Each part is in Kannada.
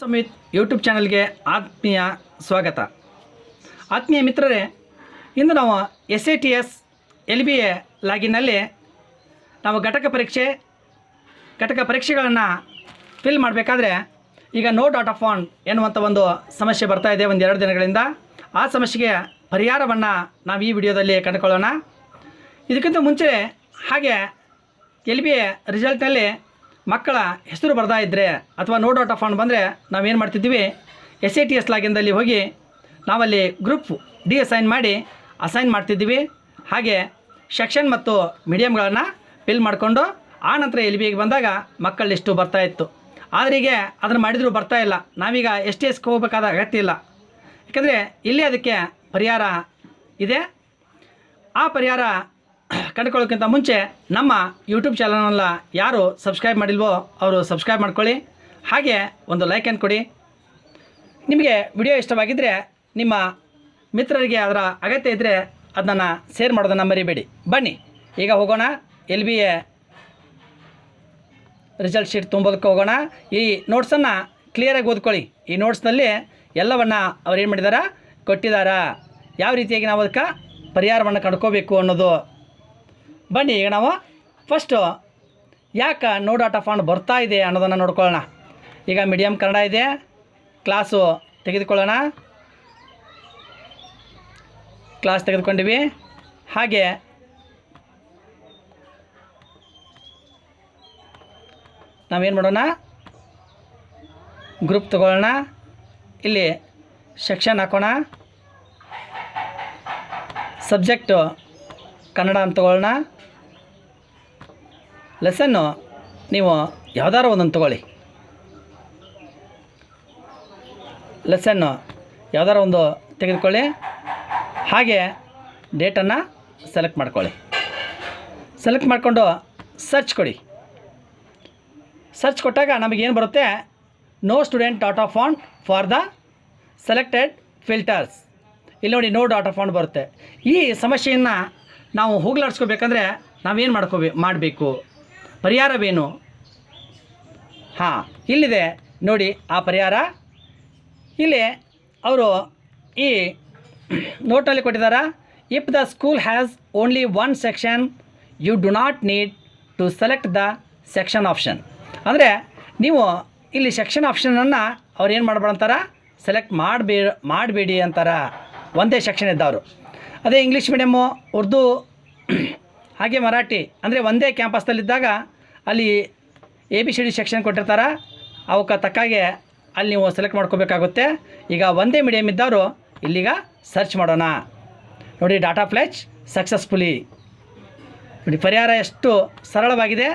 ಸಮಿತ್ ಯೂಟ್ಯೂಬ್ ಚಾನಲ್ಗೆ ಆತ್ಮೀಯ ಸ್ವಾಗತ. ಆತ್ಮೀಯ ಮಿತ್ರರೇ, ಇಂದು ನಾವು S A T S L B A ಲಾಗಿನಲ್ಲಿ ನಾವು ಘಟಕ ಪರೀಕ್ಷೆ, ಘಟಕ ಪರೀಕ್ಷೆಗಳನ್ನು ಫಿಲ್ ಮಾಡಬೇಕಾದ್ರೆ ಈಗ ನೋ ಡಾಟ್ ಆಫ್ ಆನ್ ಎನ್ನುವಂಥ ಒಂದು ಸಮಸ್ಯೆ ಬರ್ತಾ ಇದೆ ಒಂದು ಎರಡು ದಿನಗಳಿಂದ. ಆ ಸಮಸ್ಯೆಗೆ ಪರಿಹಾರವನ್ನು ನಾವು ಈ ವಿಡಿಯೋದಲ್ಲಿ ಕಂಡುಕೊಳ್ಳೋಣ. ಇದಕ್ಕಿಂತ ಮುಂಚೆ ಹಾಗೆ ಎಲ್ ಬಿ ಎ ರಿಸಲ್ಟ್ನಲ್ಲಿ ಮಕ್ಕಳ ಹೆಸರು ಬರ್ತಾ ಇದ್ದರೆ ಅಥವಾ ನೋ ಡೌಟ್ ಆಫ್ ಫಂಡ್ ಬಂದರೆ ನಾವೇನು ಮಾಡ್ತಿದ್ವಿ ಎಸ್ ಎ ಟಿ ಎಸ್ ಲಾಗಿನ್ದಲ್ಲಿ ಹೋಗಿ ನಾವಲ್ಲಿ ಗ್ರೂಪ್ ಡಿ ಅಸೈನ್ ಮಾಡಿ ಅಸೈನ್ ಮಾಡ್ತಿದ್ವಿ ಹಾಗೆ ಸೆಕ್ಷನ್ ಮತ್ತು ಮೀಡಿಯಮ್ಗಳನ್ನು ಫಿಲ್ ಮಾಡಿಕೊಂಡು ಆ ನಂತರ ಎಲ್ ಬಿ ಎಗೆ ಬಂದಾಗ ಮಕ್ಕಳು ಇಷ್ಟು ಬರ್ತಾ ಇತ್ತು. ಆದರೆ ಈಗ ಅದನ್ನು ಮಾಡಿದರೂ ಬರ್ತಾ ಇಲ್ಲ. ನಾವೀಗ ಎಸ್ ಟಿ ಎಸ್ಗೆ ಹೋಗಬೇಕಾದ ಅಗತ್ಯ ಇಲ್ಲ. ಯಾಕಂದರೆ ಇಲ್ಲಿ ಅದಕ್ಕೆ ಪರಿಹಾರ ಇದೆ. ಆ ಪರಿಹಾರ ಕಂಡುಕೊಳ್ಳೋಕ್ಕಿಂತ ಮುಂಚೆ ನಮ್ಮ ಯೂಟ್ಯೂಬ್ ಚಾನಲ್ನೆಲ್ಲ ಯಾರು ಸಬ್ಸ್ಕ್ರೈಬ್ ಮಾಡಿಲ್ವೋ ಅವರು ಸಬ್ಸ್ಕ್ರೈಬ್ ಮಾಡ್ಕೊಳ್ಳಿ. ಹಾಗೆ ಒಂದು ಲೈಕ್ ಲೈಕನ್ನು ಕೊಡಿ. ನಿಮಗೆ ವಿಡಿಯೋ ಇಷ್ಟವಾಗಿದ್ದರೆ ನಿಮ್ಮ ಮಿತ್ರರಿಗೆ ಅದರ ಅಗತ್ಯ ಇದ್ದರೆ ಅದನ್ನು ಶೇರ್ ಮಾಡೋದನ್ನು ಮರಿಬೇಡಿ. ಬನ್ನಿ, ಈಗ ಹೋಗೋಣ. L B A result sheet ತುಂಬೋದಕ್ಕೆ ಹೋಗೋಣ. ಈ ನೋಟ್ಸನ್ನು ಕ್ಲಿಯರಾಗಿ ಓದ್ಕೊಳ್ಳಿ. ಈ ನೋಟ್ಸ್ನಲ್ಲಿ ಎಲ್ಲವನ್ನು ಅವ್ರು ಏನು ಮಾಡಿದಾರ? ಕೊಟ್ಟಿದ್ದಾರ ಯಾವ ರೀತಿಯಾಗಿ ನಾವು ಅದಕ್ಕೆ ಪರಿಹಾರವನ್ನು ಕಂಡ್ಕೋಬೇಕು ಅನ್ನೋದು ಬನ್ನಿ, ಈಗ ನಾವು ಫಸ್ಟು ಯಾಕೆ ನೋ ಡಾಟಾ ಫಂಡ್ ಬರ್ತಾ ಇದೆ ಅನ್ನೋದನ್ನು ನೋಡ್ಕೊಳ್ಳೋಣ. ಈಗ ಮೀಡಿಯಮ್ ಕನ್ನಡ ಇದೆ ಕ್ಲಾಸು ತೆಗೆದುಕೊಳ್ಳೋಣ. ಕ್ಲಾಸ್ ತೆಗೆದುಕೊಂಡಿವಿ. ಹಾಗೆ ನಾವೇನು ಮಾಡೋಣ? ಗ್ರೂಪ್ ತಗೊಳ್ಳೋಣ. ಇಲ್ಲಿ ಸೆಕ್ಷನ್ ಹಾಕೋಣ. ಸಬ್ಜೆಕ್ಟು ಕನ್ನಡ ಅಂತ ತಗೊಳ್ಳೋಣ. ಲೆಸನ್ನು ನೀವು ಯಾವ್ದಾರು ಒಂದನ್ನು ತಗೊಳ್ಳಿ. ಲೆಸನ್ನು ಯಾವ್ದಾರು ಒಂದು ತೆಗೆದುಕೊಳ್ಳಿ. ಹಾಗೆ ಡೇಟನ್ನು ಸೆಲೆಕ್ಟ್ ಮಾಡ್ಕೊಳ್ಳಿ. ಸೆಲೆಕ್ಟ್ ಮಾಡಿಕೊಂಡು ಸರ್ಚ್ ಕೊಡಿ. ಸರ್ಚ್ ಕೊಟ್ಟಾಗ ನಮಗೇನು ಬರುತ್ತೆ? No student dot found for the selected filters ಇಲ್ಲಿ ನೋಡಿ ನೋ ಡಾಟ್ ಫಾಂಡ್ ಬರುತ್ತೆ. ಈ ಸಮಸ್ಯೆಯನ್ನು ನಾವು ಹೋಗ್ಲಾಡಿಸ್ಕೋಬೇಕಂದ್ರೆ ನಾವೇನು ಮಾಡ್ಕೋಬೇ ಮಾಡಬೇಕು? ಪರಿಹಾರವೇನು? ಹಾಂ, ಇಲ್ಲಿದೆ. ನೋಡಿ, ಆ ಪರಿಹಾರ. ಇಲ್ಲಿ ಅವರು ಈ ನೋಟಲ್ಲಿ ಕೊಟ್ಟಿದ್ದಾರೆ? If the school has only one section you do not need to select the section option ಅಂದರೆ, ನೀವು ಇಲ್ಲಿ ಸೆಕ್ಷನ್ ಆಪ್ಷನನ್ನು ಅವ್ರು ಏನು ಮಾಡ್ಬೇಡ ಸೆಲೆಕ್ಟ್ ಮಾಡಬೇ, ಮಾಡಬೇಡಿ ಅಂತಾರ. ಒಂದೇ ಸೆಕ್ಷನ್ ಇದ್ದವರು. ಅದೇ ಇಂಗ್ಲೀಷ್ ಮೀಡಿಯಮ್ಮು ಉರ್ದು ಹಾಗೆ ಮರಾಠಿ ಅಂದರೆ ಒಂದೇ ಕ್ಯಾಂಪಸ್ದಲ್ಲಿದ್ದಾಗ ಅಲ್ಲಿ A B C D section ಕೊಟ್ಟಿರ್ತಾರೆ. ಅವಕ್ಕೆ ತಕ್ಕಾಗೆ ಅಲ್ಲಿ ನೀವು ಸೆಲೆಕ್ಟ್ ಮಾಡ್ಕೋಬೇಕಾಗುತ್ತೆ. ಈಗ ಒಂದೇ ಮೀಡಿಯಮ್ ಇದ್ದವರು ಇಲ್ಲಿಗ ಸರ್ಚ್ ಮಾಡೋಣ. ನೋಡಿ ಡಾಟಾ ಫ್ಲ್ಯಾಚ್ ಸಕ್ಸಸ್ಫುಲಿ ನೋಡಿ, ಪರಿಹಾರ ಎಷ್ಟು ಸರಳವಾಗಿದೆ.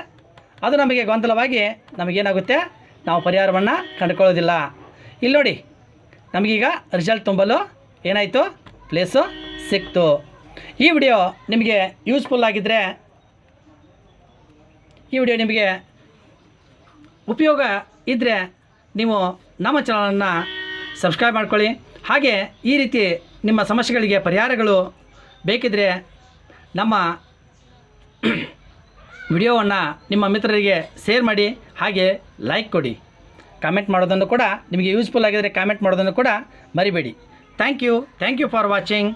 ಅದು ನಮಗೆ ಗೊಂದಲವಾಗಿ ನಮಗೇನಾಗುತ್ತೆ? ನಾವು ಪರಿಹಾರವನ್ನು ಕಂಡುಕೊಳ್ಳೋದಿಲ್ಲ. ಇಲ್ಲಿ ನೋಡಿ ನಮಗೀಗ ರಿಸಲ್ಟ್ ತುಂಬಲು ಏನಾಯಿತು? ಪ್ಲೇಸು ಸಿಕ್ತು. ಈ ವಿಡಿಯೋ ನಿಮಗೆ ಯೂಸ್ಫುಲ್ ಆಗಿದ್ದರೆ ಈ ವಿಡಿಯೋ ನಿಮಗೆ ಉಪಯೋಗ ಇದ್ದರೆ ನೀವು ನಮ್ಮ ಚಾನಲನ್ನು ಸಬ್ಸ್ಕ್ರೈಬ್ ಮಾಡ್ಕೊಳ್ಳಿ. ಹಾಗೆ ಈ ರೀತಿ ನಿಮ್ಮ ಸಮಸ್ಯೆಗಳಿಗೆ ಪರಿಹಾರಗಳು ಬೇಕಿದ್ದರೆ ನಮ್ಮ ವಿಡಿಯೋವನ್ನು ನಿಮ್ಮ ಮಿತ್ರರಿಗೆ ಶೇರ್ ಮಾಡಿ. ಹಾಗೆ ಲೈಕ್ ಕೊಡಿ. ಕಾಮೆಂಟ್ ಮಾಡೋದನ್ನು ಕೂಡ ನಿಮಗೆ ಯೂಸ್ಫುಲ್ ಆಗಿದ್ದರೆ ಕಾಮೆಂಟ್ ಮಾಡೋದನ್ನು ಕೂಡ ಮರಿಬೇಡಿ. Thank you thank you for watching